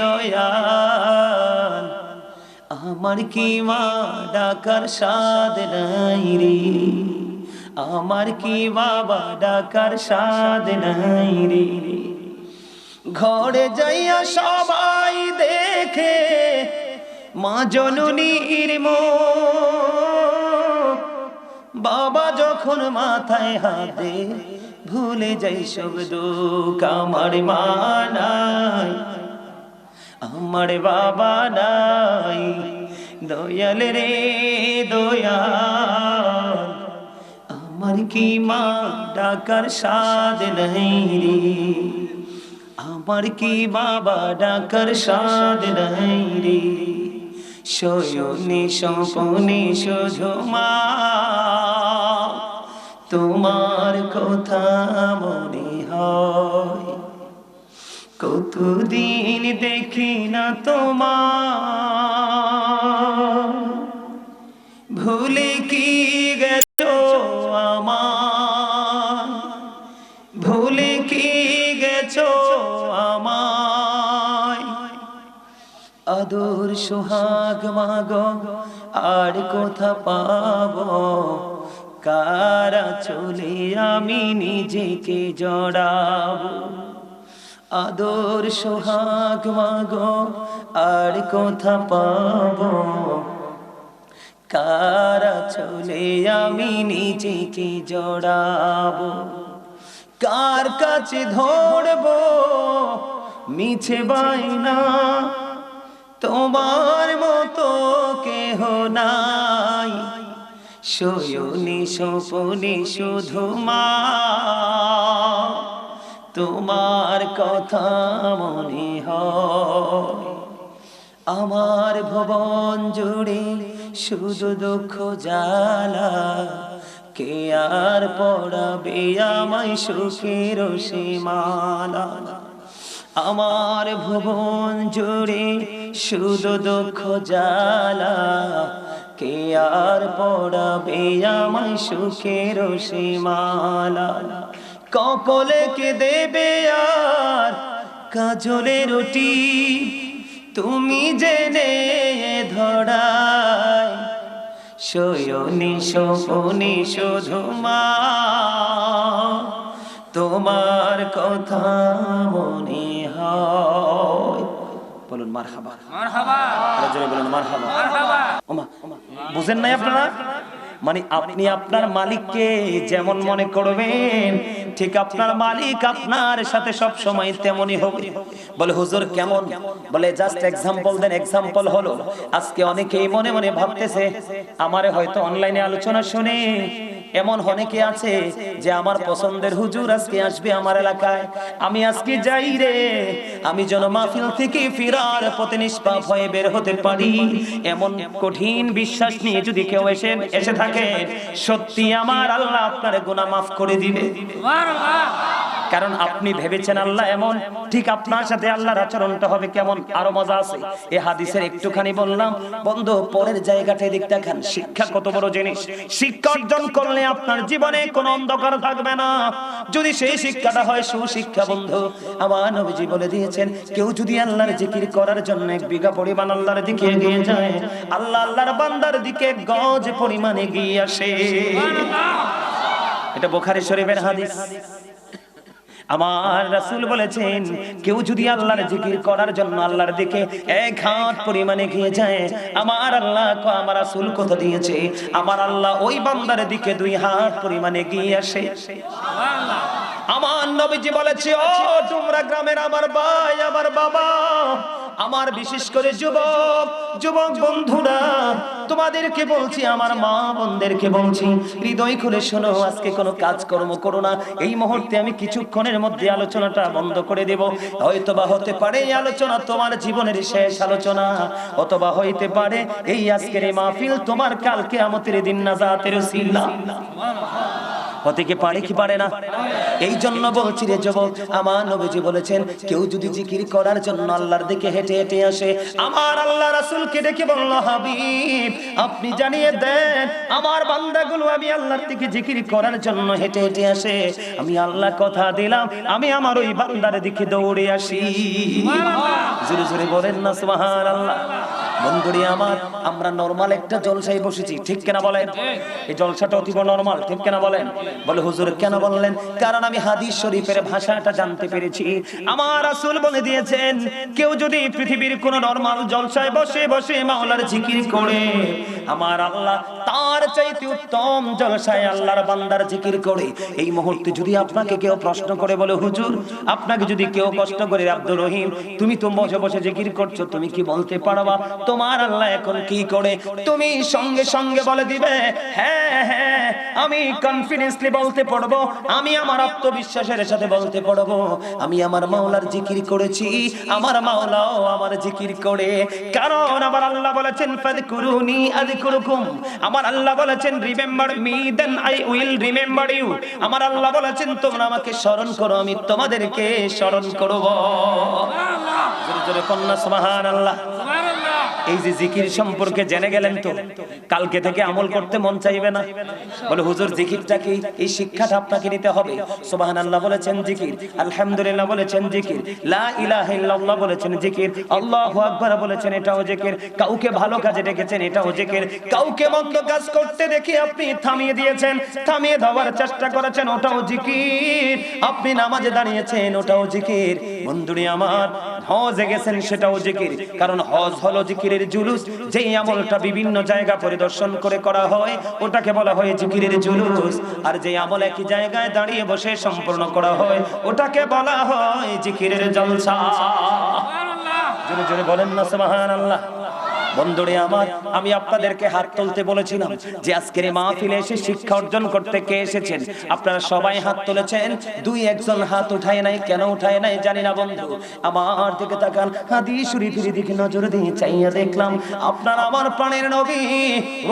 দয়াল, আমার কি মা ডাকার সাদ নাই রে? আমার কি বাবা ডাকার সাদ নাই রে? ঘরে যাইয়া সবাই দেখে মা জননীর মুখ। বাবা যখন মাথায় হাতে ভুলে যাই সব দুঃখ আমার মা নাই। আমার বাবা নাই। দয়াল রে, দয়াল। আমার কি মা ডাকার সাদ নাই রে? আমার কি বাবা ডাকার সাদ নাই রে? শয়নে স্বপনে শুধু মা। তোমার কথা মনে হয়। কতদিন দেখি না তোমার। ভুলে কি গেছো আমার? ভুলে কি গেছো আমায়? আদর সোহাগ মাগ, আর কোথা পাব? কারা চলে আমি নিজেকে জড়াবো? আদর সোহাগ মাগো, আর কোথা পাব? কারা চলে আমি নিজেকে জড়াবো? কার কাছে ধরবো? মিছে বাইনা তোমার মতো কেহ নাই। শয়নি সপনে শুধু মা। তোমার কথা মনে আমার ভবন জুড়ে শুধু দুঃখ জ্বালা। কে আর পড়াবে আমায় সুখের সীমালা আমার ভুবন জুড়ে শুধু দুঃখ জ্বালা। কে আর পড়াবে আমায় সুখের সীমালা ককলে কে দেবে আর? কাজলে রুটি তুমি জেনে ধরায়। শয়নি সপনি শুধু মা তোমার কথা মনে হয়। বলুন মার হাবা বলুন মার হাবা বুঝেন নাই আপনারা? মানে আপনি আপনার মালিককে যেমন মনে করবেন, ঠিক আপনার মালিক আপনার সাথে সব সময় তেমনই হবে বলে, হুজুর, কেমন? বলে, জাস্ট এক্সাম্পল দেন এক্সাম্পল হলো। আজকে অনেকেই মনে মনে ভাবতেছে, আমারে হয়তো অনলাইনে আলোচনা শুনে এমন অনেকে আছে যে আমার পছন্দের হুজুর আজকে আসবে আমার এলাকায়। আমি আজকে যাই রে। আমি যেন মাহফিল থেকে ফিরার পথে নিষ্পাপ হয়ে বের হতে পারি। এমন কঠিন বিশ্বাস নিয়ে যদি কেউ এসে এসে থাকে, সত্যি আমার আল্লাহ আপনার গুনাহ মাফ করে দিবে। কারণ আপনি ভেবেছেন আল্লাহ এমন। ঠিক আপনার সাথে আল্লাহর আচরণটা হবে কেমন? আরও মজা আছে। এ হাদিসের একটুখানি বললাম বন্ধু পরের জায়গাটা দিকটা খান শিক্ষা কত বড় জিনিস। শিক্ষা অর্জন করলে আপনার জীবনে কোনো অন্ধকার থাকবে না। যদি সেই শিক্ষাটা হয় সুশিক্ষা বন্ধু আমার নবীজি বলে দিয়েছেন কেউ যদি আল্লাহর জিকির করার জন্য এক বিঘা পরিমাণ আল্লাহর দিকে এগিয়ে যায় আল্লাহ আল্লাহর বান্দার দিকে গজ পরিমাণে এগিয়ে আসে। এটা বোখারি শরীফের হাদিস। আমার রাসূল বলেছেন, কেউ যদি আল্লাহর জিকির করার জন্য আল্লাহর দিকে এক হাত পরিমাণে গিয়ে যায়, আমার আল্লাহ আমার রাসূল কথা দিয়েছে, আমার আল্লাহ ওই বান্দার দিকে দুই হাত পরিমাণে গিয়ে আসে। আমার নবীজি বলেছে, ও তোমরা গ্রামের আমার ভাই, আমার বাবা, আমার বিশেষ করে যুবক যুবক বন্ধুরা তোমাদেরকে বলছি, আমার মা বোনদেরকে বলছি, হৃদয় খুলে শোনো, আজকে কোনো কাজকর্ম করো না। এই মুহূর্তে আমি কিছুক্ষণের মধ্যে আলোচনাটা বন্ধ করে দেব। হয়তো বা হতে পারে এই আলোচনা তোমার জীবনের শেষ আলোচনা, অথবা হইতে পারে এই আজকের এই মাহফিল তোমার কালকে আমতের দিন না জাতের সিল্লা হতে কি পারে কি পারে না? এই জন্য বলছি রে যুবক আমার নবীজি বলেছেন কেউ যদি জিকির করার জন্য আল্লাহর দিকে হেঁটে হেঁটে আসে আমার আল্লাহ রাসূলকে ডেকে বলল হাবিব আপনি জানিয়ে দেন আমার বান্দাগুলো আমি আল্লাহর দিকে জিকির করার জন্য হেঁটে হেঁটে আসে। আমি আল্লাহ কথা দিলাম আমি আমার ওই বান্দার দিকে দৌড়ে আসি। জোরে জোরে বলেন না সুবহানাল্লাহ। বন্ধুরি আমার, আমরা নরমাল একটা জলসায় বসেছি, ঠিক কেনা বলেন? এই জলসাটা অতীব নরমাল ঠিক কেনা বলেন? বলে, হুজুর, কেন বললেন? কারণ আমি হাদিস শরীফের ভাষাটা জানতে পেরেছি। আমার রাসূল বলে দিয়েছেন, কেউ যদি পৃথিবীর কোন নরমাল জলসায় বসে বসে মাওলার জিকির করে, আমার আল্লাহ তার চাইতে উত্তম জলসায় আল্লাহর বান্দার জিকির করে। এই মুহূর্তে যদি আপনাকে কেউ প্রশ্ন করে, বলে, হুজুর, আপনাকে যদি কেউ কষ্ট করে, আব্দুর রহিম, তুমি তো বসে বসে জিকির করছ, তুমি কি বলতে পারবা? তোমার আল্লাহ এখন কি করে? তুমি সঙ্গে সঙ্গে বলে দিবে হ্যাঁ হ্যাঁ আমি কনফিডেন্সলি বলতে পারব আমি আমার আত্মবিশ্বাসের সাথে বলতে পারব আমি আমার মাওলার জিকির করেছি আমার মাওলাও আমার জিকির করে। কারণ আমার আল্লাহ বলেছেন ফাদকুরুনি আযকুরুকুম। আমার আল্লাহ বলেছেন remember me then I will remember you. আমার আল্লাহ বলেছেন তোমরা আমাকে স্মরণ করো আমি তোমাদেরকে স্মরণ করব। জোরে জোরে কন্যা সুবহানাল্লাহ। এই যে জিকির সম্পর্কে জেনে গেলেন তো, কালকে থেকে আমল করতে মন চাইবে না। বলে, হুজুর জিকিরটা কি এই শিক্ষাটা আপনাকে নিতে হবে। সুবহানাল্লাহ বলেছেন জিকির, আলহামদুলিল্লাহ বলেছেন জিকির, লা বলেছেন জিকির, আল্লাহু আকবার বলেছেন এটাও জিকির, কাউকে ভালো কাজে ডেকেছেন এটাও জিকির, কাউকে মন্দ কাজ করতে দেখে আপনি থামিয়ে দিয়েছেন, থামিয়ে দেওয়ার চেষ্টা করেছেন, ওটাও জিকির। আপনি নামাজে দাঁড়িয়েছেন, ওটাও জিকির। বন্ধুরি আমার, হজে গেছেন, সেটাও জিকির। কারণ হজ হলো জিকিরের জুলুস। যেই আমলটা বিভিন্ন জায়গা পরিদর্শন করে করা হয় ওটাকে বলা হয় জিকিরের জুলুস। আর যে আমল একই জায়গায় দাঁড়িয়ে বসে সম্পূর্ণ করা হয় ওটাকে বলা হয় জিকিরের জলসা। জোরে জোরে বলেন না সুবহানাল্লাহ। বন্ধুরে আমার, আমি আপনাদেরকে হাত তুলতে বলেছিলাম যে আজকের এই মাহফিলে এসে শিক্ষা অর্জন করতে কে এসেছেন? আপনারা সবাই হাত তুলেছেন। দুই একজন হাত উঠায় নাই, কেন উঠায় নাই জানি না বন্ধু। আমার দিকে তাকান হাদিস শরীফের দিকে নজর দিয়ে চাইয়া দেখলাম, আপনার আমার প্রাণের নবী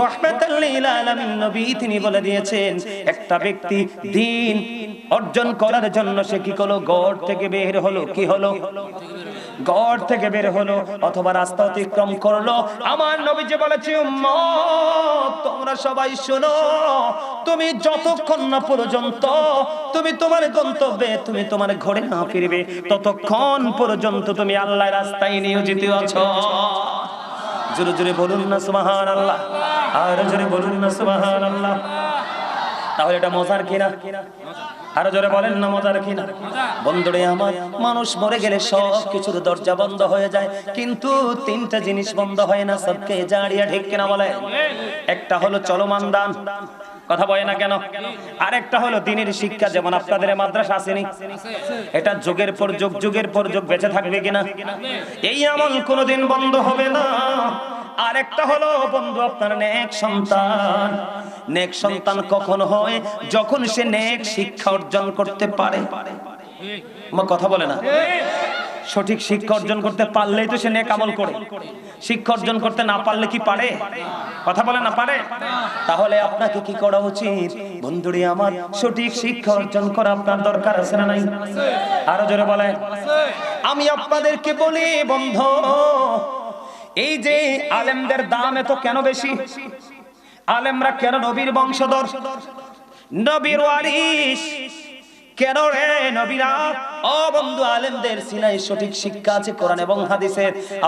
রাহমাতাল লিল আলামিন নবী তিনি বলে দিয়েছেন, একটা ব্যক্তি দিন অর্জন করার জন্য সে কি করল গড় থেকে বের হলো, কি হলো? গড় থেকে বের হলো, অথবা রাস্তা অতিক্রম করল। আমার নবী যে বলেছে তোমরা সবাই শোনো, তুমি যতক্ষণ না পর্যন্ত তুমি তোমার গন্তব্যে, তুমি তোমার ঘরে না ফিরবে, ততক্ষণ পর্যন্ত তুমি আল্লাহ রাস্তায় নিয়োজিত আছো। জোরে জোরে বলুন না সুবহান আল্লাহ আর জোরে বলুন না সুবহান আল্লাহ তাহলে এটা মজার কিনা? আরও জোরে বলেন না, মজার কিনা বন্ধুরে আমার, মানুষ মরে গেলে সব কিছুর দরজা বন্ধ হয়ে যায়। কিন্তু তিনটা জিনিস বন্ধ হয় না, সবকে জাড়িয়া ঠিক কিনা বলে একটা হলো চলমান দান। কথা বলে না কেন? আরেকটা হলো দিনের শিক্ষা, যেমন আপনাদের মাদ্রাসা আসেনি। এটা যুগের পর যুগ, যুগের পর যুগ বেঁচে থাকবে কিনা? এই আমল কোনোদিন বন্ধ হবে না। আরেকটা হলো, বন্ধু, আপনার নেক সন্তান। নেক সন্তান কখন হয়? যখন সে নেক শিক্ষা অর্জন করতে পারে। কথা বলে না। সঠিক শিক্ষা অর্জন করতে পারলেই তো সে নেক আমল করে। শিক্ষা অর্জন করতে না পারলে কি পারে? কথা বলে না, পারে? তাহলে আপনাকে কি করা উচিত? বন্ধুরি আমার, সঠিক শিক্ষা অর্জন করা আপনার দরকার আছে না নাই? আরও জোরে বলে আমি আপনাদেরকে বলি, বন্ধু এই যে আলেমদের দাম এত কেন বেশি? আলেমরা কেন নবীর বংশধর? নবীর ওয়ারিস কেন রে নবীরা? ও বন্ধু, আলেমদের সিনাই সঠিক শিক্ষা আছে কোরআন এবং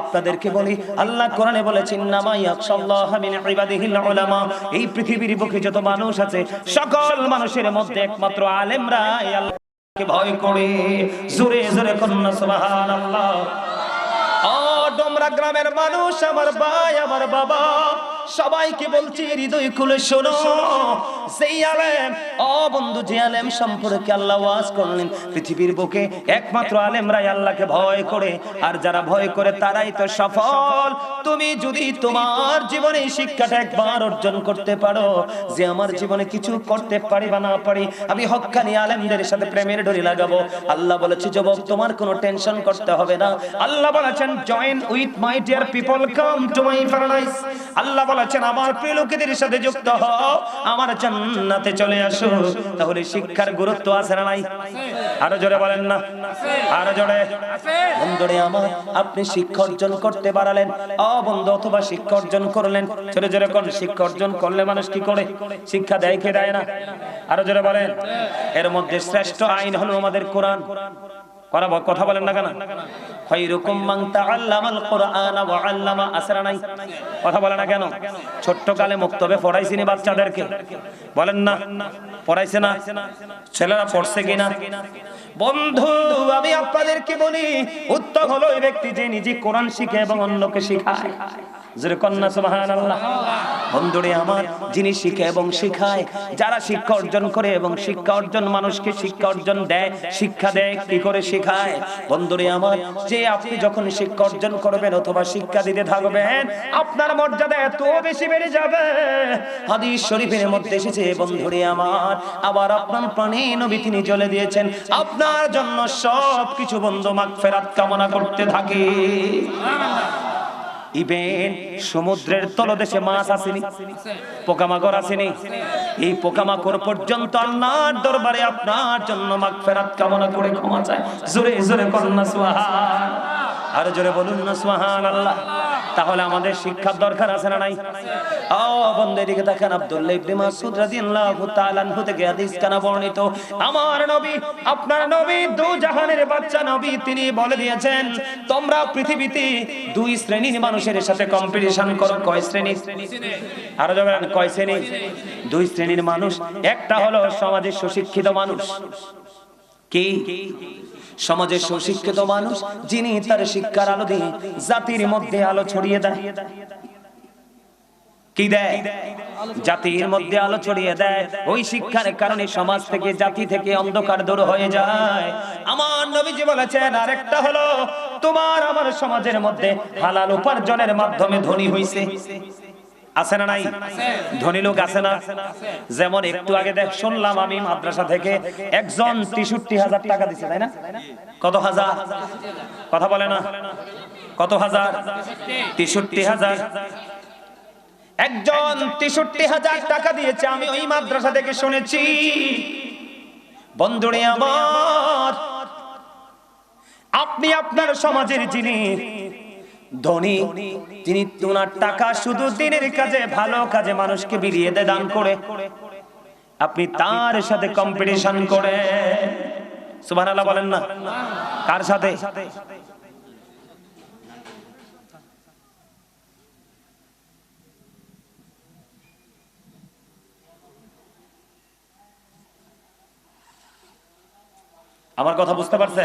আপনাদেরকে বলি, আল্লাহ কোরআনে বলেছেন নামা ইয়াকশাল্লাহ মিন ইবাদিহিল উলামা। এই পৃথিবীর বুকে যত মানুষ আছে, সকল মানুষের মধ্যে একমাত্র আলেমরা আল্লাহকে ভয় করে। জোরে জোরে সুবহানাল্লাহ। ডোমরা গ্রামের মানুষ আমার ভাই আমার বাবা। সবাইকে বলছি, হৃদয় খুলে শোনো। সেই আলেম ও বন্ধু, যে আলেম সম্পর্কে আল্লাহ ওয়াজ করলেন, পৃথিবীর বুকে একমাত্র আলেমরাই আল্লাহকে ভয় করে, আর যারা ভয় করে তারাই তো সফল। তুমি যদি তোমার জীবনে শিক্ষাটা একবার অর্জন করতে পারো, যে আমার জীবনে কিছু করতে পারি বা না পারি, আমি হক্কানি আলেমদের সাথে প্রেমের ডরি লাগাবো। আল্লাহ বলেছে, যুবক, তোমার কোনো টেনশন করতে হবে না। আল্লাহ বলেছেন join with my dear people come to my paradise আল্লাহ বলেছেন, আমার প্রিয় লোকেদের সাথে যুক্ত হও, আমার জান্নাতে চলে আসো। তাহলে শিক্ষার গুরুত্ব আছে না নাই? আরও জোরে বলেন না। আরও জোরে। বন্ধুরে আমার, আপনি শিক্ষা অর্জন করতে পারালেন অ, বন্ধু, অথবা শিক্ষা অর্জন করলেন। জোরে জোরে কোন শিক্ষা অর্জন করলে মানুষ কি করে? শিক্ষা দেয় কে দেয় না? আরও জোরে বলেন। এর মধ্যে শ্রেষ্ঠ আইন হলো আমাদের কোরআন। করা কথা বলেন না কেন? খৈরুকুম মান তাআল্লামাল কুরআন ওয়া আল্লামা আসরা নাই। কথা বলে না কেন? ছোট্ট কালে মুক্তবে পড়াইছি নি বাচ্চাদেরকে। বলেন না, পড়াইছে না? ছেলেরা পড়ছে কিনা? বন্ধু, আমি আপনাদেরকে বলি, উত্তম হলো ওই ব্যক্তি যে নিজে কোরআন শিখে এবং অন্যকে শিখায়। বন্ধুরে আমার, যিনি শিখে এবং শিখায়, যারা শিক্ষা অর্জন করে এবং শিক্ষা অর্জন মানুষকে শিক্ষা অর্জন দেয়, শিক্ষা দেয়, কি করে শেখায়? আমার, যে আপনি যখন শিক্ষা অর্জন করবেন অথবা শিক্ষা দিতে আপনার মর্যাদা এত বেশি বেড়ে যাবে। হাদিস শরীফের মধ্যে এসেছে, বন্ধুরে আমার, আবার আপনার প্রাণে নবী তিনি চলে দিয়েছেন, আপনার জন্য সব কিছু বন্ধু মাগফিরাত কামনা করতে থাকে। ইভেন সমুদ্রের তলদেশে মাছ আসেনি, পোকামাকড় আসেনি। এই পোকামাকড় পর্যন্ত আল্লাহর দরবারে আপনার জন্য মাগফিরাত কামনা করে ক্ষমা চায়। জোরে জোরে করুন সুবহান আর জোরে বলুন না সুবহান আল্লাহ তাহলে আমাদের শিক্ষার দরকার আছে না নাই? ও বন্ধু দিকে দেখেন আব্দুল্লাহ ইবনে মাসউদ রাদিয়াল্লাহু তাআলা আনহু থেকে হাদিস কানা বর্ণিত? আমার নবী, আপনার নবী দু জাহানের বাচ্চা নবী, তিনি বলে দিয়েছেন, তোমরা পৃথিবীতে দুই শ্রেণির মানুষের সাথে কম্পিটিশন করো। কয় শ্রেণি? আরও যাবেন কয় শ্রেণি? দুই শ্রেণির মানুষ, একটা হলো সমাজের সুশিক্ষিত মানুষ। কি? সমাজের সুশিক্ষিত মানুষ যিনি তার শিক্ষার আলো দিয়ে জাতির মধ্যে আলো ছড়িয়ে দেয়। কি দেয়? জাতির মধ্যে আলো ছড়িয়ে দেয়। ওই শিক্ষার কারণে সমাজ থেকে, জাতি থেকে অন্ধকার দূর হয়ে যায়। আমার নবীজি বলেছেন, আরেকটা হলো, তোমার আমার সমাজের মধ্যে হালাল উপার্জনের মাধ্যমে ধনী হইছে। আছে না নাই? ধনী লোক আছে না? যেমন একটু আগে দেখ, শুনলাম আমি মাদ্রাসা থেকে একজন তেষট্টি হাজার টাকা দিছে, তাই না? কত হাজার? কথা বলে না। কত হাজার? তেষট্টি হাজার। একজন তেষট্টি হাজার টাকা দিয়েছে, আমি ওই মাদ্রাসা থেকে শুনেছি। বন্ধুরে আমার, আপনি আপনার সমাজের যিনি ধনী তিনি তোনার টাকা শুধু দিনের কাজে, ভালো কাজে মানুষকে বিলিয়ে দেয়, দান করে। আপনি তার সাথে কম্পিটিশন করে সুবহানাল্লাহ বলেন না। কার সাথে? আমার কথা বুঝতে পারছে?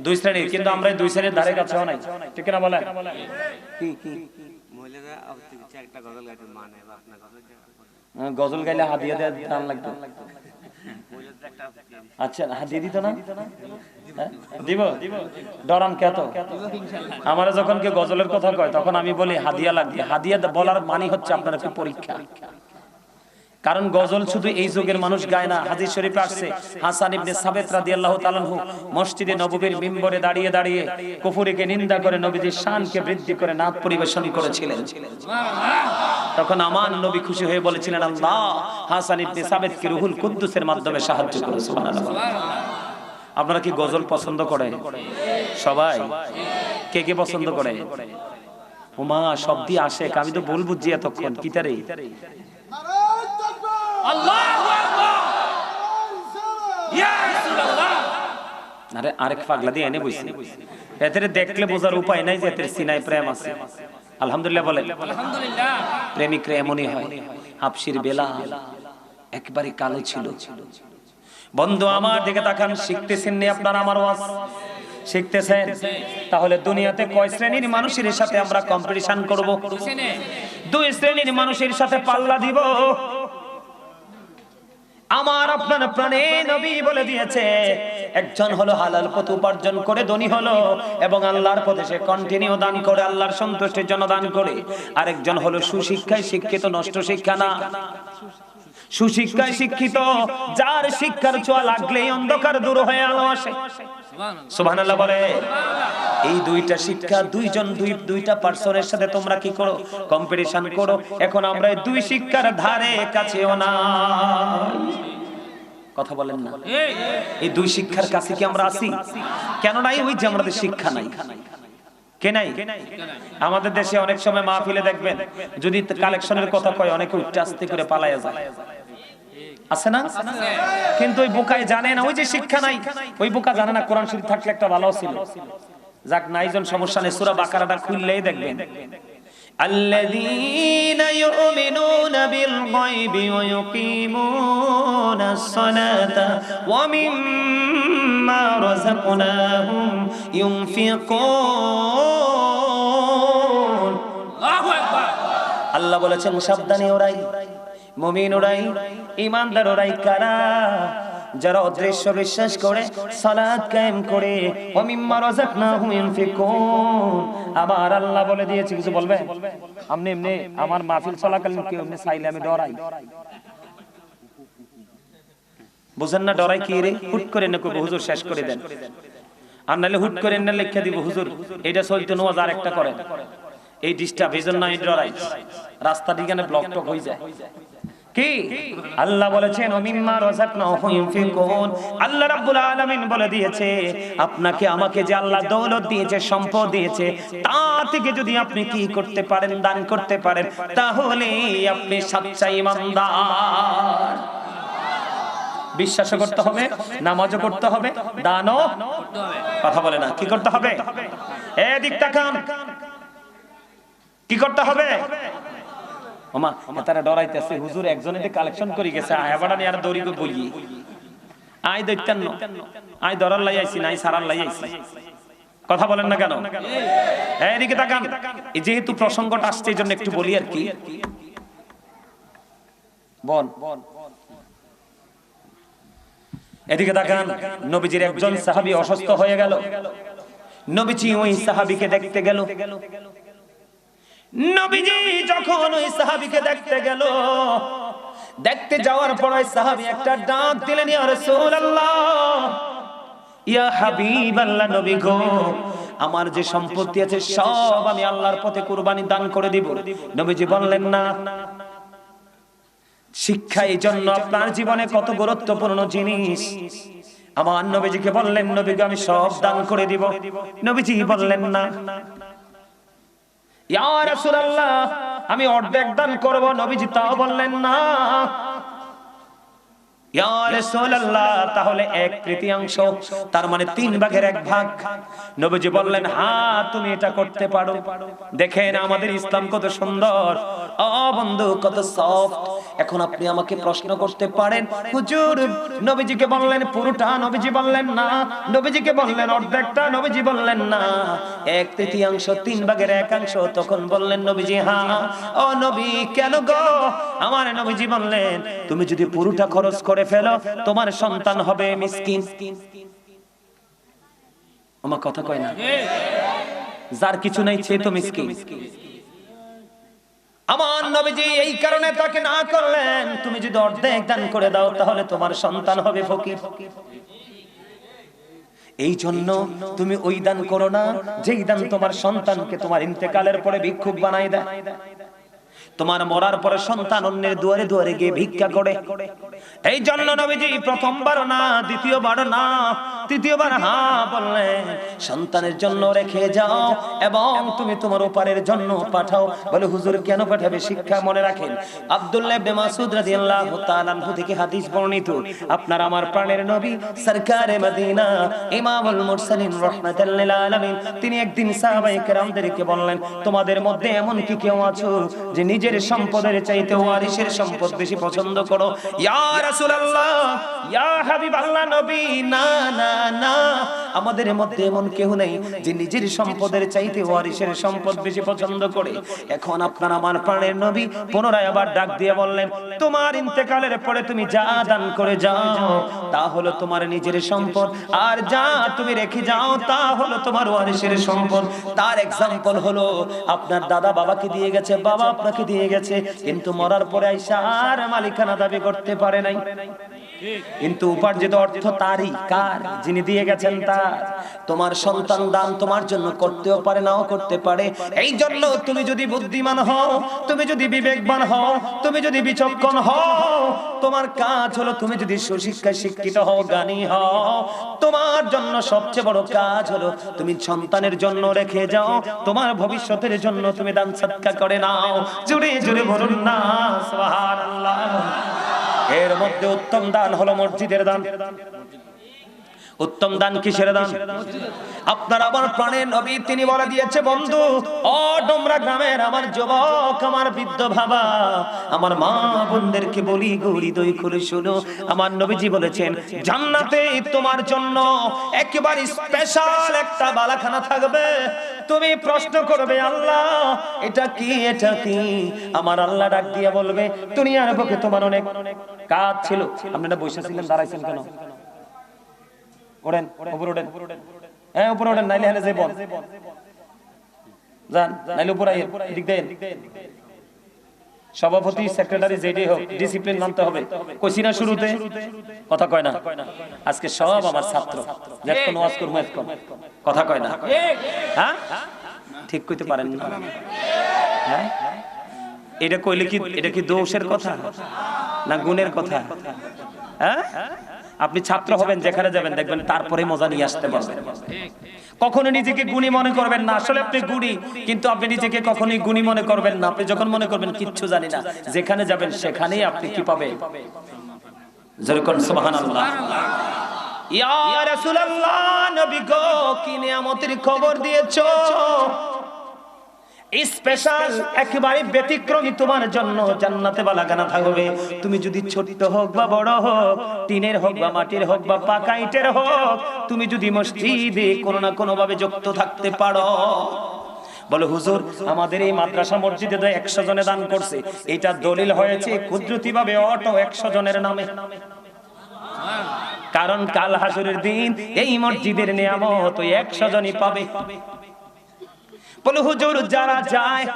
দুই শ্রেণির কিন্তু আমরা দুই শ্রেণির ধারে কাছেও নাই। ঠিক না গজল গাইতে মানে আহ, গজল গাইলে হাদিয়া দেওয়া দান লাগতো আচ্ছা হাদিয়া দিত না? হ্যাঁ? দিব? ডরান কেত আমার যখন কেউ গজলের কথা কয় তখন আমি বলি হাদিয়া লাগবে। হাদিয়া বলার মানে হচ্ছে আপনার একটা পরীক্ষা। কারণ গজল শুধু এই যুগের মানুষ গায় না হাজির শরীফে আসছে। হাসান ইবনে সাবেত রাদিয়াল্লাহু তাআলা আনহু মসজিদে নববীর মিম্বরে দাঁড়িয়ে দাঁড়িয়ে কুফরিকে নিন্দা করে নবীজির শানকে বৃদ্ধি করে নাচ পরিবেশন করেছিলেন। তখন আমার নবী খুশি হয়ে বলেছিলেন, আল্লাহ, হাসান ইবনে সাবেতকে রুহুল কুদ্দুসের মাধ্যমে সাহায্য করে, সুবহানাল্লাহ। আপনারা কি গজল পছন্দ করেন সবাই? কে কে পছন্দ করে? ওমা সব দিয়ে আসে। আমি তো ভুল বুঝছি এতক্ষণ। কিতারে আরে আরেক পাগলা দিয়ে এনে বইছি। এদের দেখলে বোঝার উপায় নাই যে এদের সিনাই প্রেম আছে। আলহামদুলিল্লাহ বলে প্রেমিক এমনই হয়। হাফসির বেলা একবারে কালো ছিল। বন্ধু আমার দিকে তাকান। শিখতেছেন নি আপনার আমার ওয়াজ? শিখতেছেন? তাহলে দুনিয়াতে কয় শ্রেণির মানুষের সাথে আমরা কম্পিটিশন করব? দুই শ্রেণির মানুষের সাথে পাল্লা দিব। আমার আপনার প্রাণে নবী বলে দিয়েছে। একজন হলো হালাল পথ উপার্জন করে, ধনী হলো এবং আল্লাহর পথে সে কন্টিনিউ দান করে, আল্লাহর সন্তুষ্টির জন্য দান করে। আরেকজন হলো সুশিক্ষায় শিক্ষিত, নষ্ট শিক্ষা না। সুশিক্ষায় শিক্ষিত, যার শিক্ষার ছোঁয়া লাগলেই অন্ধকার দূর হয়ে আলো আসে। বলে, এই দুইটা শিক্ষা, দুইজন, দুই, দুইটা পার্সনের সাথে তোমরা কি করো? কম্পিটিশন করো। এখন আমরা দুই শিক্ষার ধারে কাছেও না। কথা বলেন না। এই দুই শিক্ষার কাছে কি আমরা আছি? কেন নাই? ওই যে আমাদের শিক্ষা নাই। কে নাই? আমাদের দেশে অনেক সময় মাহফিলে দেখবেন, যদি কালেকশনের কথা কয়, অনেকে উঠতে আস্তে করে পালায়া যায়। আছে না? কিন্তু ওই বোকায় জানে না ওই যে শিক্ষা নাই ওই বোকা জানে না কোরআন শরীফ থাকলে একটা ভালো ছিল। যাক নাইজন সমস্যা নেই সুরা বাকারাটা খুললেই দেখবেন। الذين يؤمنون بالغيب ويقيمون الصلاة ومما رزقناهم ينفقون الله أكبر الله বলেছেন সাবধানে ওরাই। মুমিন ওরাই ইমানদার ওরাই কারা? যারা অদৃশ্য বিশ্বাস করে, সালাত কায়েম করে ও মিম্মা রাযাকনাহুম ইনফিকুন। আবার আল্লাহ বলে দিয়েছে, কিছু বলবে? আপনি এমনি আমার মাহফিল চলাকালীন কেউ এমনি চাইলে আমি ডরাই। বুঝেন না ডরাই কি রে? হুট করে না কইবো, হুজুর, শেষ করে দেন। আর নাহলে হুট করে না লিখে দিব, হুজুর, এটা চলতে নোয়াজ আর একটা করেন। এই ডিস্টার্ব এই জন্য ডরাই। রাস্তা দিকে ব্লক টক হয়ে যায়। কি? আল্লাহ বলেছেন, অমিম্মা রাযাকনাহুম ইউনফিকুন। আল্লাহ রাব্বুল আলামিন বলে দিয়েছে, আপনাকে আমাকে যে আল্লাহ দৌলত দিয়েছে, সম্পদ দিয়েছে, তা থেকে যদি আপনি কি করতে পারেন, দান করতে পারেন, তাহলে আপনি সচ্চা ইমানদার। বিশ্বাসও করতে হবে, নামাজও করতে হবে, দানও কথা বলে না, কি করতে হবে? এদিক তাকান কি করতে হবে? ওমা, তারা ডরাইতেছে, হুজুর একজনে কালেকশন করে গেছে আয়াবাড়া নিয়ে আর দড়ি বলি। আই দৈত্যান আই দরার লাই আইছি, নাই সারার লাই আইছি। কথা বলেন না কেন? এদিকে তাকান। যেহেতু প্রসঙ্গটা আসছে, এই জন্য একটু বলি আর কি। বল। এদিকে তাকান, নবীজির একজন সাহাবী অসুস্থ হয়ে গেল। নবীজি ওই সাহাবীকে দেখতে গেল। নবীজি যখন ওই সাহাবীকে দেখতে গেল, দেখতে যাওয়ার পর ওই সাহাবী একটা ডাক দিলেন, ইয়া রাসূলুল্লাহ, ইয়া হাবিবাল্লাহ নবী গো, আমার যে সম্পত্তি আছে সব আমি আল্লাহর পথে কুরবানি দান করে দিব। নবীজি বললেন, না, শিক্ষা এই জন্য আপনার জীবনে কত গুরুত্বপূর্ণ জিনিস। আমার নবীজিকে বললেন নবীকে আমি সব দান করে দিব। নবীজি বললেন, না ইয়া রাসূলুল্লাহ আমি অর্ধেক দান করব। নবীজি তাও বললেন না তাহলে এক তৃতীয়াংশ, তার মানে তিন ভাগের এক ভাগ। নবীজি বললেন হ্যাঁ তুমি এটা করতে পারো। দেখেন আমাদের ইসলাম কত সুন্দর। বন্ধু, কত সফট। এখন আপনি আমাকে প্রশ্ন করতে পারেন, হুজুর, নবীজিকে বললেন পুরোটা, নবীজি বললেন না। নবীজিকে বললেন অর্ধেকটা, নবীজি বললেন না। এক তৃতীয়াংশ, তিন ভাগের একাংশ, তখন বললেন নবীজি হ্যাঁ ও নবী, কেন গো? আমার নবীজি বললেন, তুমি যদি পুরোটা খরচ করে ফেলো, তোমার সন্তান হবে মিসকিন। আমার কথা কয় না। যার কিছু নাই সে তো মিসকিন। আমার নবীজি এই কারণে তাকে না করলেন। তুমি যদি অর্ধেক দান করে দাও, তাহলে তোমার সন্তান হবে ফকির। এই জন্য তুমি ওই দান করো না, যেই দান তোমার সন্তানকে তোমার ইন্তেকালের পরে ভিক্ষুক বানাই দেয়। তোমার মরার পরে সন্তান অন্যের দুয়ারে দুয়ারে গিয়ে ভিক্ষা করে। এই জন্য নবীজি প্রথমবার না, দ্বিতীয়বার না, তৃতীয়বার হ্যাঁ বললেন, সন্তানের জন্য রেখে যাও এবং তুমি তোমার ওপারের জন্য পাঠাও। বলে, হুজুর, কেন পাঠাবে? শিক্ষা মনে রাখেন। আব্দুল্লাহ ইবনে মাসউদ রাদিয়াল্লাহু তাআলা আনহু থেকে হাদিস বর্ণিত, আপনার আমার প্রাণের নবী সরকারে মদিনা, ইমামুল মুরসালিন রাহমাতাল লিল আলামিন। তিনি একদিন সাহাবায়ে কেরামদেরকে বললেন, তোমাদের মধ্যে এমন কি কেউ আছো যে নিজের সম্পদের চাইতে ওয়ারিসের সম্পদ বেশি পছন্দ করো। ইয়া রাসূলুল্লাহ, ইয়া হাবিবাল্লাহ নবী, না না না। আমাদের মধ্যে এমন কেউ নেই যে নিজের সম্পদের চাইতে ওয়ারিসের সম্পদ বেশি পছন্দ করে। এখন আপনার আমার প্রাণের নবী পুনরায় আবার ডাক দিয়ে বললেন, তোমার ইন্তেকালের পরে তুমি যা দান করে যাও, তা হলো তোমার নিজের সম্পদ। আর যা তুমি রেখে যাও, তা হলো তোমার ওয়ারিসের সম্পদ। তার এক্সাম্পল হলো, আপনার দাদা বাবাকে দিয়ে গেছে, বাবা আপনাকে গেছে কিন্তু মরার পরে আইসা আর মালিকানা দাবি করতে পারে নাই। কিন্তু উপার্জিত অর্থ তারই। কার? যিনি দিয়ে গেছেন তার। তোমার সন্তান দান তোমার জন্য করতেও পারে, নাও করতে পারে। এই জন্য তুমি যদি বুদ্ধিমান হও, তুমি যদি বিবেকবান হও, তুমি যদি বিচক্ষণ হও, তোমার কাজ হলো তুমি যদি সুশিক্ষায় শিক্ষিত হও, জ্ঞানী হও। তোমার জন্য সবচেয়ে বড় কাজ হলো তুমি সন্তানের জন্য রেখে যাও। তোমার ভবিষ্যতের জন্য তুমি দান সৎকা করে নাও। জুড়ে জুড়ে বলুন না, সুবহানাল্লাহ। এর মধ্যে উত্তম দান হলো মসজিদের দান। উত্তম দান কিসের দান? আপনার আমার প্রাণের নবী তিনি বলে দিয়েছে, বন্ধু ও ডোমরা গ্রামের আমার যুবক, আমার বৃদ্ধ ভাবা আমার মা বোনদেরকে বলি, গৌরী দই খুলে শুনো। আমার নবীজি বলেছেন, জান্নাতে তোমার জন্য একেবারে স্পেশাল একটা বালাখানা থাকবে। তুমি প্রশ্ন করবে, আল্লাহ, এটা কি এটা কি? আমার আল্লাহ ডাক দিয়ে বলবে, দুনিয়ার বুকে তোমার অনেক কাজ ছিল। আপনারা বসে ছিলেন, দাঁড়াইছেন কেন? ওড়েন উপরে ওড়েন হ্যাঁ উপরে ওড়েন নাইলে হেলে যাইব যান নাইলে উপরে এদিক দেন সভাপতি সেক্রেটারি যেটাই হোক ডিসিপ্লিন মানতে হবে। কইছি না শুরুতে? কথা কয় না। আজকে সব আমার ছাত্র। যখন ওয়াজ করব কথা কয় না। হ্যাঁ? ঠিক কইতে পারেন না। হ্যাঁ? এটা কইলে কি এটা কি দোষের কথা? না গুণের কথা? হ্যাঁ? আপনি ছাত্র হবেন, যেখানে যাবেন, দেখবেন তারপরে মজা নিয়ে আসতে পারবেন। কখনো নিজেকে গুণী মনে করবেন না। আসলে আপনি গুণী, কিন্তু আপনি নিজেকে কখনোই গুণী মনে করবেন না। আপনি যখন মনে করবেন, কিচ্ছু জানি না, যেখানে যাবেন, সেখানেই আপনি কি পাবেন? খবর দিয়েছ? স্পেশাল একেবারে ব্যতিক্রমী তোমার জন্য জান্নাতে বালাগানা থাকবে। তুমি যদি ছোট হোক বা বড় হোক, টিনের হোক বা মাটির হোক বা পাকা ইটের হোক, তুমি যদি মসজিদে কোনো না কোনো ভাবে যুক্ত থাকতে পারো। বলে, হুজুর, আমাদের এই মাদ্রাসা মসজিদে তো একশো জনে দান করছে। এটা দলিল হয়েছে কুদরতি ভাবে অটো একশো জনের নামে। কারণ কাল হাসুরের দিন এই মসজিদের নিয়ামত একশো জনই পাবে। বলে, হুজুর, যারা যায়,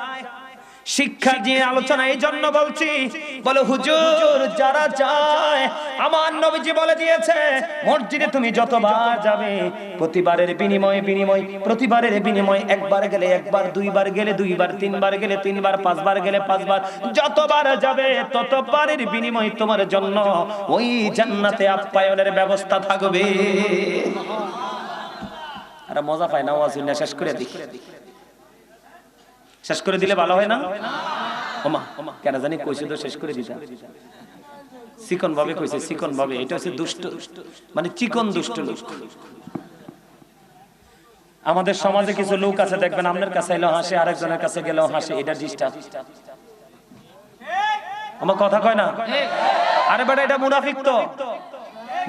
শিক্ষা দিয়ে আলোচনা এই জন্য বলছি। বলে, হুজুর, যারা যায়, আমার নবীজি বলে দিয়েছে, মসজিদে তুমি যতবার যাবে, প্রতিবারের বিনিময় বিনিময়, প্রতিবারের বিনিময় একবার গেলে একবার, দুইবার গেলে দুইবার, তিনবার গেলে তিনবার, পাঁচবার গেলে পাঁচবার, যতবার যাবে, ততবারের বিনিময় তোমার জন্য ওই জান্নাতে আপ্যায়নের ব্যবস্থা থাকবে। আর মজা পায় না ওয়াজ শেষ করে দেখি শেষ করে দিলে ভালো হয় না? ওমা কেন জানি কইছে তো শেষ করে দিতাম চিকন ভাবে কইছে, চিকন ভাবে। এটা হচ্ছে দুষ্ট মানে চিকন দুষ্ট লোক। আমাদের সমাজে কিছু লোক আছে, দেখবেন আপনার কাছে এলো হাসে, আরেকজনের কাছে গেলেও হাসে। এটা ডিস্টার্ব। আমার কথা কয় না? আরে বেটা, এটা মুনাফিক তো।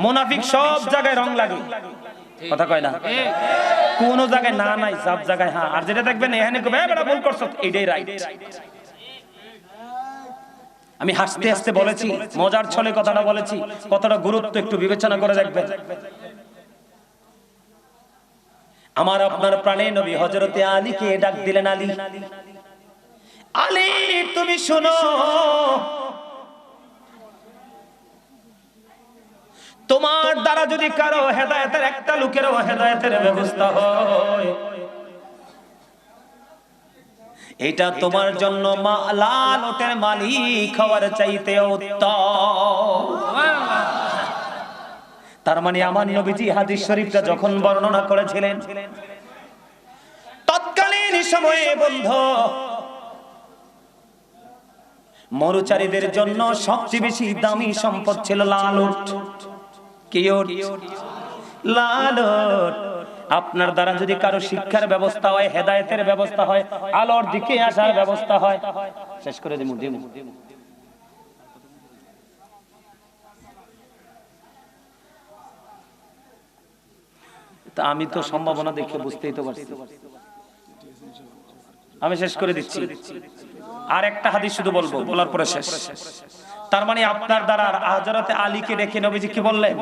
মুনাফিক সব জায়গায় রং লাগে। কথা কয় না? কোন জায়গায় না নাই সব জায়গায় হ্যাঁ। আর যেটা দেখবেন এখানে কবে বেটা ভুল করছ এটাই রাইট আমি হাসতে হাসতে বলেছি মজার ছলে কথাটা বলেছি কতটা গুরুত্ব একটু বিবেচনা করে দেখবেন। আমার আপনার প্রাণে নবী হজরতে আলীকে ডাক দিলেন আলী। আলী তুমি শোনো তোমার দ্বারা যদি কারও হেদায়তের একটা লোকেরও হেদায়তের ব্যবস্থা হয়, এটা তোমার জন্য লাল ওটের মালিক হওয়ার চাইতে তার মানে আমার নবীজি হাদিস শরীফটা যখন বর্ণনা করেছিলেন, তৎকালীন সময়ে বন্ধু, মরুচারীদের জন্য সবচেয়ে বেশি দামি সম্পদ ছিল লাল উট আপনার দ্বারা যদি কারও শিক্ষার ব্যবস্থা হয়, হেদায়েতের ব্যবস্থা হয়, আলোর দিকে আসার ব্যবস্থা হয়, শেষ করে তা আমি তো সম্ভাবনা দেখে বুঝতেই তো পারছি। আমি শেষ করে দিচ্ছি। আর একটা হাদিস শুধু বলব, বলার পরে শেষ। তার মানে আপনার দ্বারা হাজরাতে আলীকে ডেকে নবীজি কি বললেন?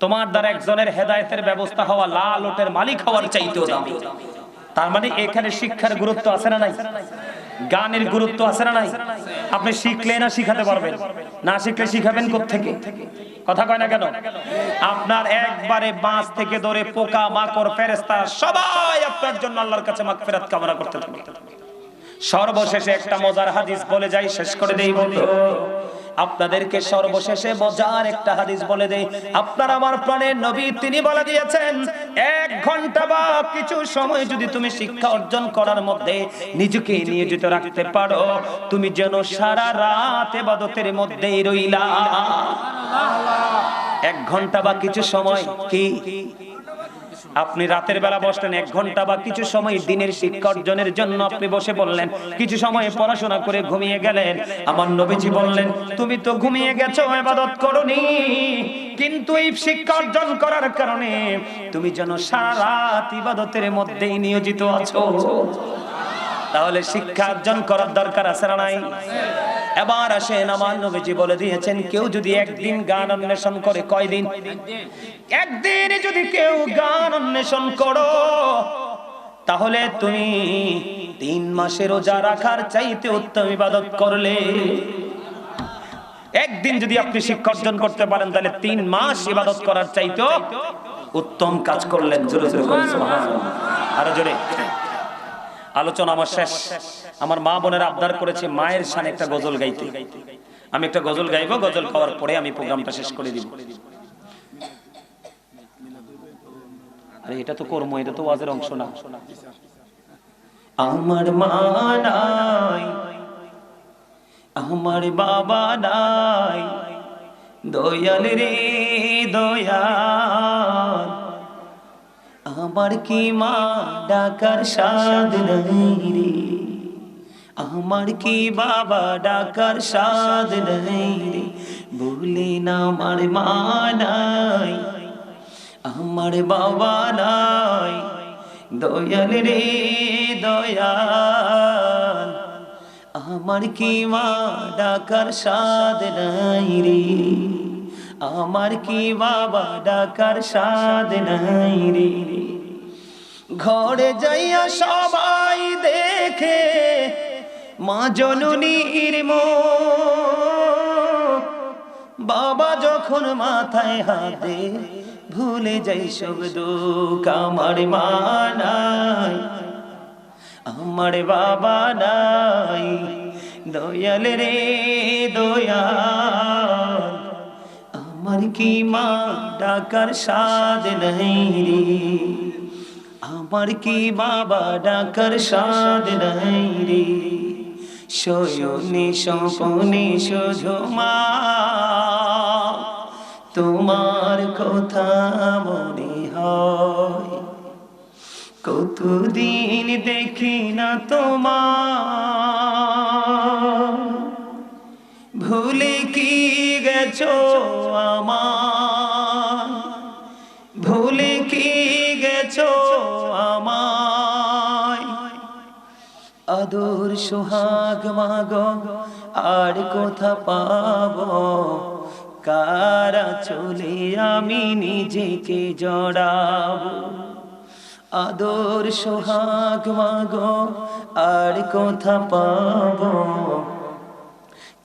তোমার দ্বারা একজনের হেদায়েতের ব্যবস্থা হওয়া লাল ওটের মালিক হওয়ার চাইতেও দামি। তার মানে এখানে শিক্ষার গুরুত্ব আছে না নাই? গানের গুরুত্ব আছে না নাই? আপনি শিখলে না শিখাতে পারবেন? না শিখলে শিখাবেন থেকে কথা কয় না কেন? আপনার একবারে বাঁশ থেকে ধরে পোকা, মাকড় ফেরেস্তা সবাই আপনার জন্য আল্লাহর কাছে মাগফিরাত কামনা করতে থাকে সর্বশেষে একটা মজার হাদিস বলে যাই, শেষ করে দেই বন্ধু। আপনাদেরকে সর্বশেষে মজার একটা হাদিস বলে দেই। আপনার আমার প্রাণের নবী তিনি বলে দিয়েছেন, এক ঘণ্টা বা কিছু সময় যদি তুমি শিক্ষা অর্জন করার মধ্যে নিজেকে নিয়োজিত রাখতে পারো, তুমি যেন সারা রাত এবাদতের মধ্যেই রইলা। এক ঘণ্টা বা কিছু সময় কি? আপনি রাতের বেলা বসলেন, এক ঘণ্টা বা কিছু সময় দিনের শিক্ষা অর্জনের জন্য আপনি বসে বললেন, কিছু সময় পড়াশোনা করে ঘুমিয়ে গেলেন। আমার নবীজি বললেন, তুমি তো ঘুমিয়ে গেছো, ইবাদত করনি। কিন্তু এই শিক্ষা অর্জন করার কারণে তুমি যেন সারা রাত ইবাদতের মধ্যেই নিয়োজিত আছো। তাহলে শিক্ষা অর্জন করার দরকার আছে না নাই? এবার আসেন আমার নবীজি বলে দিয়েছেন, কেউ যদি একদিন গান অন্বেষণ করে, কয়দিন? একদিন যদি কেউ গান অন্বেষণ করো, তাহলে তুমি তিন মাসের রোজা রাখার চাইতে উত্তম ইবাদত করলে। একদিন যদি আপনি শিক্ষা অর্জন করতে পারেন, তাহলে তিন মাস ইবাদত করার চাইতে উত্তম কাজ করলেন। জোরে জোরে। আরও জোরে। আলোচনা আমার শেষ। আমার মা বোনের আবদার করেছে, মায়ের সানে একটা গজল গাইতে। আমি একটা গজল গাইবো, গজল খাওয়ার পরে আমি প্রোগ্রামটা শেষ করে দিব। আরে, এটা তো কর্ম, এটা তো ওয়াজের অংশ না। আমার মা নাই, আমার বাবা নাই, দয়াল রে দয়াল। আমার কি মা ডাকার সাদ নাই রে? আমার কি বাবা ডাকার সাদ নাই বলে না, আমার মা নাই। আমার বাবা নাই। দয়াল রে, দয়াল। আমার কি মা ডাকার সাদ নাই রে? আমার কি বাবা ডাকার সাদ নাই রে? ঘরে যাইয়া সবাই দেখে মা জননীর বাবা যখন মাথায় হাতে ভুলে যাই সব দুঃখ আমার মা নাই, আমার বাবা নাই। দয়াল রে দয়াল, আমার কি মা ডাকার সাদ নাই রে? আমার কি বাবা ডাকার সাদ নাই রে? শয়নে স্বপনে মা। তোমার কথা মনে হয়। কতদিন দেখি না তোমার। ভুলে কি গেছো আমার সোহাগ, মাগ, আর কোথা পাবো? কারা চলে আমি নিজেকে জড়াবো? আদর সোহাগ, মাগ, আর কোথা পাবো?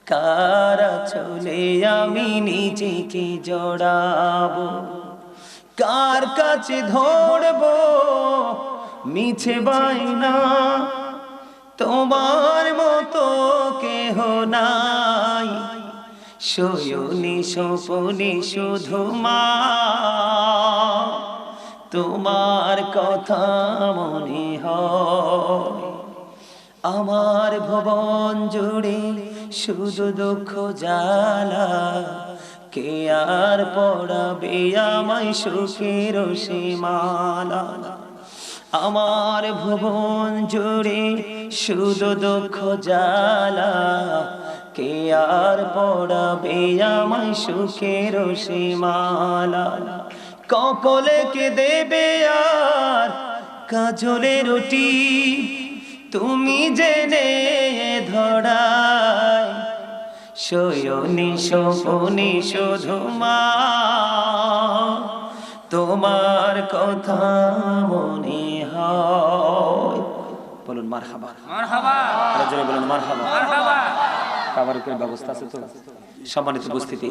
কারা চলে আমি নিজেকে জড়াবো? কার কাছে ধরবো? মিছে বাইনা তোমার মতো কেহ নাই। শয়নি সপনে শুধু মা। তোমার কথা মনে হয়। আমার ভবন জুড়ে শুধু দুঃখ জ্বালা। কে আর পড়াবে আমায় সুখের সীমালা আমার ভুবন জুড়ে শুধু দুঃখ জ্বালা। কে আর পড়াবে আমায় সুখের সীমালা? কপলে কে দেবে আর কাজলে রুটি? তুমি জেনে ধরায় শয়নি সপনি শুধু মা। তোমার কথা মনে হয় বলুন মার হাবা আরও জোরে বলুন মার হাবা খাবারের ব্যবস্থা আছে তো? সম্মানিত উপস্থিতি।